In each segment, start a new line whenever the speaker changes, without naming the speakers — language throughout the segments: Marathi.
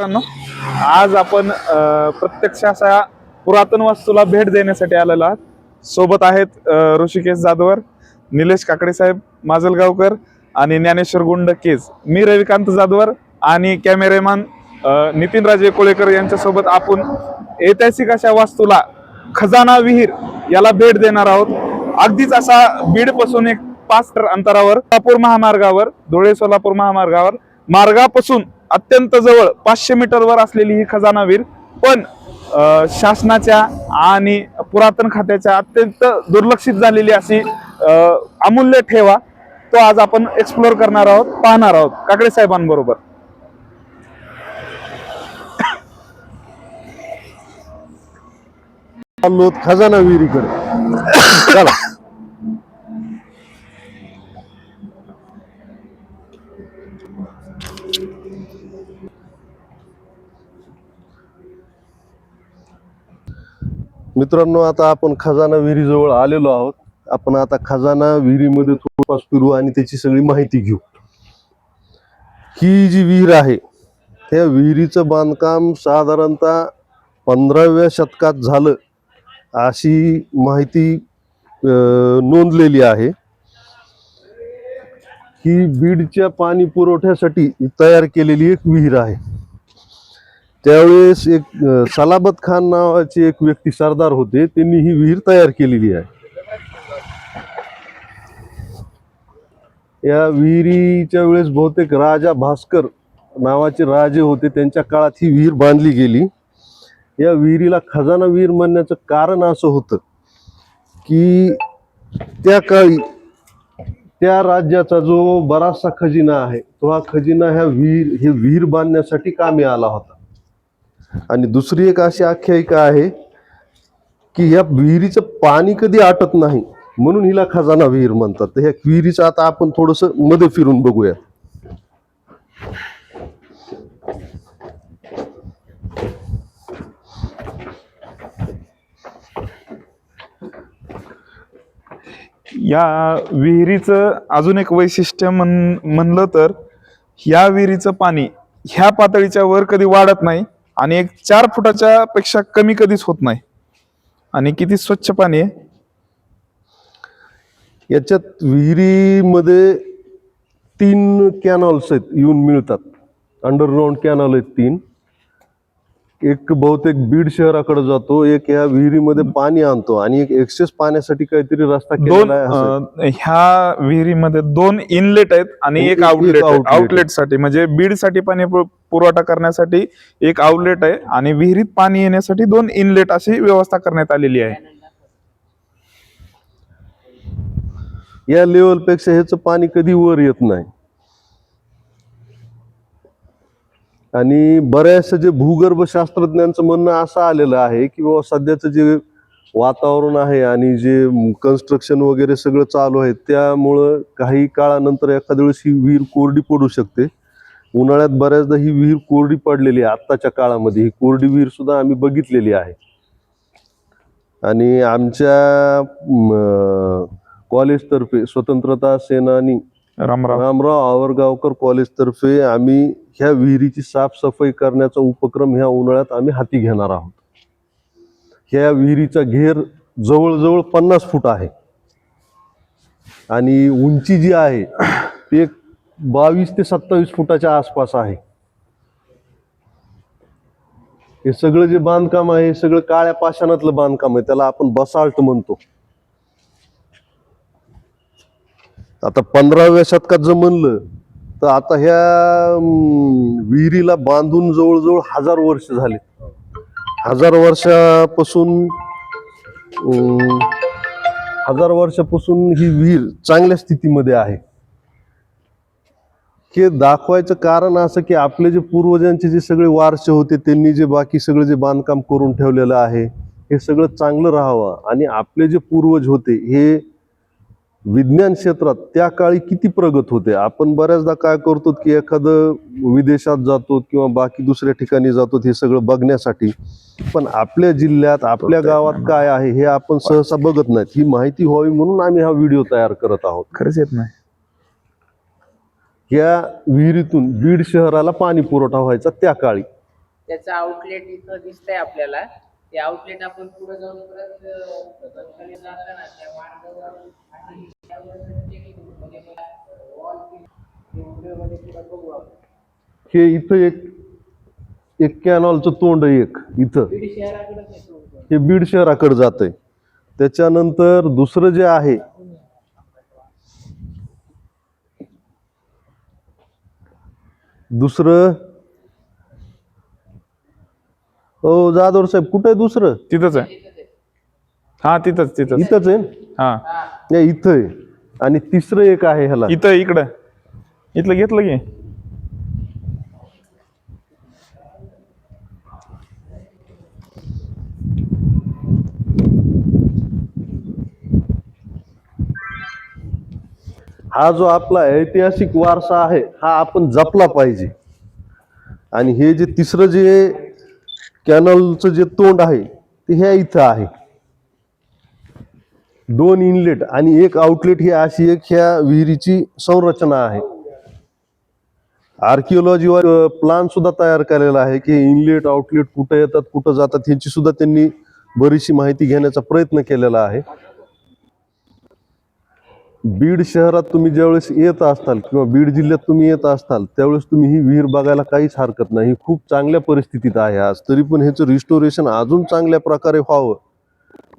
मित्रांनो आज आपण प्रत्यक्ष अशा पुरातन वास्तूला भेट देण्यासाठी आलेलो आहात. सोबत आहेत ऋषिकेश जाधवर निलेश काकडे साहेब माजलगावकर आणि ज्ञानेश्वर गुंड केज. मी रविकांत जाधवर आणि कॅमेरेमॅन नितीन राजे कोळेकर यांच्यासोबत आपण ऐतिहासिक अशा वास्तूला खजाना विहीर याला भेट देणार आहोत. अगदीच असा बीडपासून एक पाच अंतरावर सोलापूर महामार्गावर धुळे सोलापूर महामार्गावर मार्गापासून अत्यंत जवळ पाचशे मीटरवर असलेली ही खजानावीर. पण शासनाच्या आणि पुरातन खात्याच्या अत्यंत दुर्लक्षित झालेली अशी अमूल्य ठेवा तो आज आपण एक्सप्लोअर करणार आहोत पाहणार आहोत काकडे साहेबांबरोबर.
खजाना विहिरीकडे चला. मित्रांनो आता आपण खजाना विहिरीजवळ आलेलो आहोत. आपण आता खजाना विहिरीमध्ये थोडंफार फिरू आणि त्याची सगळी माहिती घेऊ. ही जी विहीर आहे त्या विहिरीचं बांधकाम साधारणतः पंधराव्या शतकात झालं अशी माहिती नोंदलेली आहे. ही बीडच्या पाणी पुरवठ्यासाठी तयार केलेली एक विहीर आहे. त्यावेळेस एक सलाबत खान नावाची एक व्यक्ती सरदार होते. त्यांनी ही विहीर तयार केलेली आहे. या विहिरीच्या वेळेस बहुतेक राजा भास्कर नावाचे राजे होते. त्यांच्या काळात ही विहीर बांधली गेली. या विहिरीला खजाना विहीर म्हणण्याचं कारण असं होतं की त्या काळी त्या राज्याचा जो बराचसा खजिना आहे तो हा खजिना ह्या विहीर हे विहीर बांधण्यासाठी कामी आला होता. आणि दुसरी एक अशी आख्यायिका आहे की या विहिरीचं पाणी कधी आटत नाही म्हणून हिला खजाना विहीर म्हणतात. तर ह्या विहिरीचं आता आपण थोडसमध्ये फिरून बघूया.
या विहिरीचं अजून एक वैशिष्ट्य म्हण म्हणलं तर या विहिरीचं पाणी ह्या पातळीच्या वर कधी वाढत नाही आणि एक चार फुटाच्या पेक्षा कमी कधीच होत नाही. आणि किती स्वच्छ पाणी आहे?
याच्यात विहिरीमध्ये तीन कॅनॉल्स आहेत येऊन मिळतात. अंडरग्राऊंड कॅनॉल आहेत तीन. एक बहुतेक बीड शहराकडे जातो एक या विहिरीमध्ये पाणी आणतो आणि एक एक्सेस पाण्यासाठी काहीतरी रस्ता
दोन. अं, ह्या विहिरीमध्ये दोन इनलेट आहेत आणि
एक-
आउटलेट
outlet आहे.
आउटलेटसाठी म्हणजे बीडसाठी पाणी पुर- पुरवठा करण्यासाठी एक आउटलेट आहे आणि विहिरीत पाणी येण्यासाठी दोन इनलेट अशी व्यवस्था करण्यात आलेली आहे
या लेवलपेक्षा ह्याचं पाणी कधी वर येत नाही आणि बऱ्याचशा जे भूगर्भ शास्त्रज्ञांचं म्हणणं असं आलेलं आहे की बाबा सध्याचं जे वातावरण आहे आणि जे कन्स्ट्रक्शन वगैरे सगळं चालू आहे त्यामुळं काही काळानंतर एखाद्या वेळेस ही विहीर कोरडी पडू शकते. उन्हाळ्यात बऱ्याचदा ही विहीर कोरडी पडलेली आहे आत्ताच्या काळामध्ये. ही कोरडी विहीर सुद्धा आम्ही बघितलेली आहे. आणि आमच्या कॉलेजतर्फे स्वतंत्रता सेनानी
रामराव
रामराव आवरगावकर कॉलेजतर्फे आम्ही ह्या विहिरीची साफसफाई करण्याचा उपक्रम ह्या उन्हाळ्यात आम्ही हाती घेणार आहोत. ह्या विहिरीचा घेर जवळजवळ पन्नास फूट आहे. आणि उंची जी आहे ती एक बावीस ते सत्तावीस फुटाच्या आसपास आहे. हे सगळं जे बांधकाम आहे हे सगळं काळ्या पाषाणातलं बांधकाम आहे त्याला आपण बसाल्ट म्हणतो. आता पंधराव्या शतकात जर म्हणलं तर आता ह्या विहिरीला बांधून जवळजवळ हजार वर्ष झाले. हजार वर्षापासून हजार वर्षापासून ही विहीर चांगल्या स्थितीमध्ये आहे. हे दाखवायचं कारण असं की आपले जे पूर्वजांचे जे सगळे वारसे होते त्यांनी जे बाकी सगळं जे बांधकाम करून ठेवलेलं आहे हे सगळं चांगलं राहावं. आणि आपले जे पूर्वज होते हे विज्ञान क्षेत्रात त्या काळी किती प्रगत होते? आपण बऱ्याचदा काय करतो की एखादं विदेशात जातो किंवा बाकी दुसऱ्या ठिकाणी जातो हे सगळं बघण्यासाठी. पण आपल्या जिल्ह्यात आपल्या गावात काय आहे हे आपण सहसा बघत नाहीत. ही माहिती व्हावी म्हणून आम्ही हा व्हिडिओ तयार करत आहोत.
खरंच येत नाही.
या विहिरीतून बीड शहराला पाणी पुरवठा व्हायचा त्या काळी.
त्याचं आउटलेट इथं दिसतंय आपल्याला. ते आउटलेट आपण पुढे जाऊन परत
हे इथं एक एक कॅनॉलचं तोंड आहे एक इथं. हे बीड शहराकडे जात आहे त्याच्यानंतर दुसरं जे आहे दुसरं हो जाधवर साहेब कुठं आहे दुसरं?
तिथंच आहे. हा तिथंच तिथंच.
इथंच आहे
हा.
नाही इथं आहे. आणि तिसरं एक आहे ह्याला.
इथं इकडं. इथलं घेतलं की.
हा जो आपला ऐतिहासिक वारसा आहे हा आपण जपला पाहिजे. आणि हे जे तिसरं जे कॅनलचं जे तोंड आहे ते ह्या इथं आहे. दोन इनलेट आणि एक आउटलेट ही अशी एक ह्या विहिरीची संरचना आहे. आर्किओलॉजी प्लान सुद्धा तयार केलेला आहे की इनलेट आउटलेट कुठं येतात कुठं जातात ह्याची सुद्धा त्यांनी बरीचशी माहिती घेण्याचा प्रयत्न केलेला आहे. बीड शहरात तुम्ही ज्यावेळेस येत असताल किंवा बीड जिल्ह्यात तुम्ही येत असताल त्यावेळेस तुम्ही ही विहीर बघायला काहीच हरकत नाही. ही खूप चांगल्या परिस्थितीत आहे आज. तरी पण ह्याचं रिस्टोरेशन अजून चांगल्या प्रकारे व्हावं.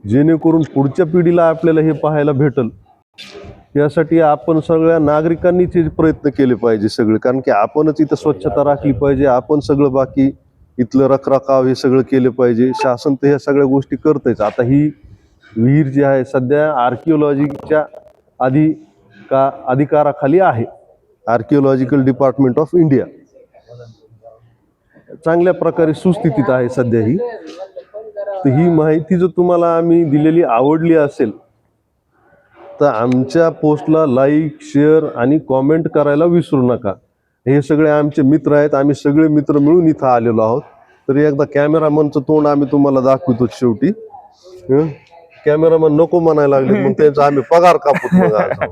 जेणेकरून पुढच्या पिढीला आपल्याला हे पाहायला भेटल. यासाठी आपण सगळ्या नागरिकांनीच प्रयत्न केले पाहिजे सगळे. कारण की आपणच इथं स्वच्छता राखली पाहिजे आपण सगळं बाकी इथलं रखरखाव हे सगळं केलं पाहिजे. शासन तर ह्या सगळ्या गोष्टी करतेच आता ही विहीर जी आहे सध्या आर्किओलॉजीच्या आधी का अधिकाराखाली आहे. आर्किओलॉजिकल डिपार्टमेंट ऑफ इंडिया चांगल्या प्रकारे सुस्थितीत आहे सध्या ही. तर ही माहिती जर तुम्हाला आम्ही दिलेली आवडली असेल तर आमच्या पोस्टला लाईक शेअर आणि कॉमेंट करायला विसरू नका हे सगळे आमचे मित्र आहेत आम्ही सगळे मित्र मिळून इथं आलेलो आहोत तरी एकदा कॅमेरामनचं तोंड आम्ही तुम्हाला दाखवतो शेवटी? कॅमेरामन नको म्हणायला लागले मग त्यांचा आम्ही पगार आज.